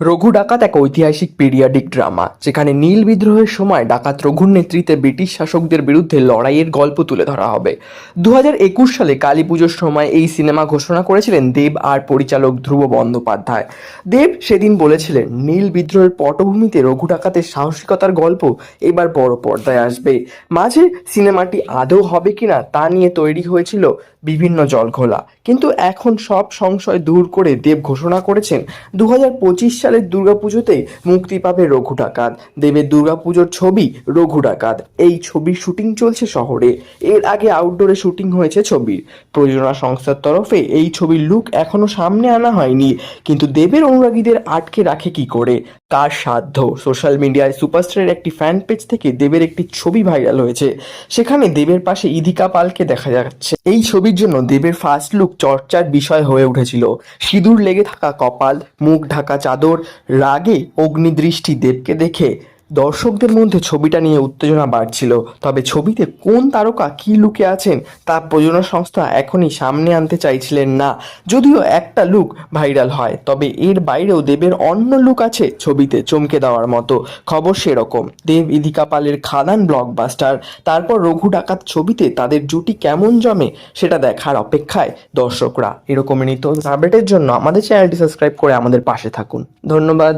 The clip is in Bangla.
রঘু ডাকাত এক ঐতিহাসিক পিরিয়ডিক ড্রামা, যেখানে নীল বিদ্রোহের সময় ডাকাত রঘুর নেতৃত্বে ব্রিটিশ শাসকদের বিরুদ্ধে লড়াইয়ের গল্প তুলে ধরা হবে। দু একুশ সালে কালী পুজোর সময় এই সিনেমা ঘোষণা করেছিলেন দেব আর পরিচালক ধ্রুব বন্দ্যোপাধ্যায়। দেব সেদিন বলেছিলেন, নীল বিদ্রোহের পটভূমিতে রঘু ডাকাতের সাহসিকতার গল্প এবার বড় পর্দায় আসবে। মাঝে সিনেমাটি আদৌ হবে কিনা তা নিয়ে তৈরি হয়েছিল বিভিন্ন জলঘোলা। কিন্তু এখন সব সংশয় দূর করে দেব ঘোষণা করেছেন দু পঁচিশ সালের দুর্গাপুজোতেই মুক্তি পাবে রঘু ডাকাত। দেবের দুর্গাপুজোর ছবি রঘু ডাকাত। এই ছবির শুটিং চলছে শহরে। এর আগে আউটডোরে শুটিং হয়েছে ছবির। প্রযোজনা সংস্থার তরফে এই ছবির লুক এখনও সামনে আনা হয়নি। কিন্তু দেবের অনুরাগীদের আটকে রাখে কি করে? কার সাধ্য? সোশ্যাল মিডিয়ায় সুপারস্টারের একটি ফ্যান পেজ থেকে দেবের একটি ছবি ভাইরাল হয়েছে। সেখানে দেবের পাশে ইদিকা পালকে দেখা যাচ্ছে। এই ছবির জন্য দেবের ফার্স্ট লুক চর্চার বিষয় হয়ে উঠেছিল। সিঁদুর লেগে থাকা কপাল, মুখ ঢাকা চাদর, রাগে অগ্নিদৃষ্টি দেবকে দেখে দর্শকদের মধ্যে ছবিটা নিয়ে উত্তেজনা বাড়ছিল, তবে ছবিতে কোন তারকা কী লুকে আছেন তা প্রযোজনা সংস্থা এখনই সামনে আনতে চাইছিলেন না। যদিও একটা লুক ভাইরাল হয়, তবে এর বাইরেও দেবের অন্য লুক আছে ছবিতে চমকে দেওয়ার মতো। খবর সেরকম। দেব ইদিকা পালের খাদান ব্লকবাস্টার, তারপর রঘু ডাকাত ছবিতে তাদের জুটি কেমন জমে সেটা দেখার অপেক্ষায় দর্শকরা। এরকমই নিত্য আপডেটের জন্য আমাদের চ্যানেলটি সাবস্ক্রাইব করে আমাদের পাশে থাকুন। ধন্যবাদ।